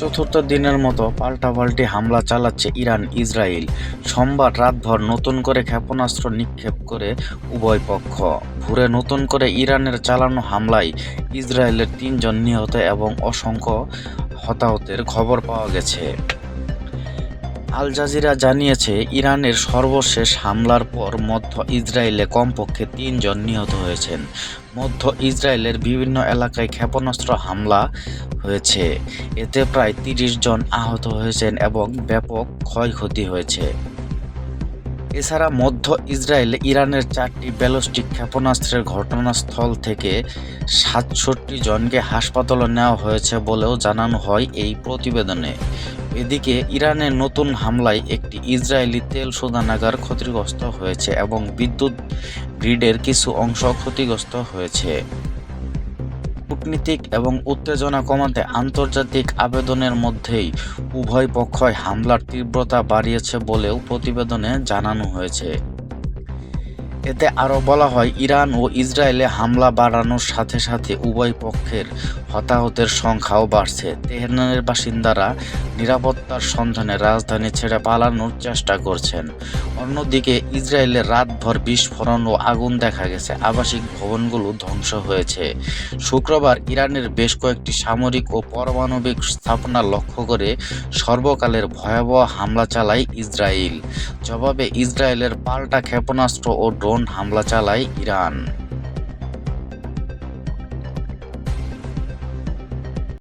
চতুর্থ দিনের মতো পাল্টাপাল্টি হামলা চালাচ্ছে ইরান, ইসরায়েল। সোমবার রাতভর নতুন করে ক্ষেপণাস্ত্র নিক্ষেপ করে উভয় পক্ষ। ভোরে নতুন করে ইরানের চালানো হামলায় ইসরায়েলের তিনজন নিহত এবং অসংখ্য হতাহতের খবর পাওয়া গেছে। আল জাজিরা জানিয়েছে, ইরানের সর্বশেষ হামলার পর মধ্য ইসরায়েলে কমপক্ষে তিনজন নিহত হয়েছেন। মধ্য ইসরায়েলের বিভিন্ন এলাকায় ক্ষেপণাস্ত্র হামলা হয়েছে। এতে প্রায় তিরিশ জন আহত হয়েছেন এবং ব্যাপক ক্ষয়ক্ষতি হয়েছে। এছাড়া মধ্য ইসরায়েলে ইরানের চারটি ব্যালিস্টিক ক্ষেপণাস্ত্রের ঘটনাস্থল থেকে সাতষট্টি জনকে হাসপাতালে নেওয়া হয়েছে বলেও জানানো হয় এই প্রতিবেদনে। এদিকে ইরানের নতুন হামলায় একটি ইসরায়েলি তেল শোধানাগার ক্ষতিগ্রস্ত হয়েছে এবং বিদ্যুৎ গ্রিডের কিছু অংশ ক্ষতিগ্রস্ত হয়েছে। কূটনীতিক এবং উত্তেজনা কমাতে আন্তর্জাতিক আবেদনের মধ্যেই উভয় পক্ষই হামলার তীব্রতা বাড়িয়েছে বলেও প্রতিবেদনে জানানো হয়েছে। এতে আরও বলা হয়, ইরান ও ইসরায়েলে হামলা বাড়ানোর সাথে সাথে উভয় পক্ষের হতাহতের সংখ্যাও বাড়ছে। তেহরানের বাসিন্দারা নিরাপত্তার সন্ধানে রাজধানী ছেড়ে পালানোর চেষ্টা করছেন। অন্যদিকে ইসরায়েলে রাতভর বিস্ফোরণ ও আগুন দেখা গেছে। আবাসিক ভবনগুলো ধ্বংস হয়েছে। শুক্রবার ইরানের বেশ কয়েকটি সামরিক ও পারমাণবিক স্থাপনা লক্ষ্য করে সর্বকালের ভয়াবহ হামলা চালায় ইসরায়েল। জবাবে, ইসরায়েলের পাল্টা ক্ষেপণাস্ত্র ও ড্রোন হামলা চালায় ইরান।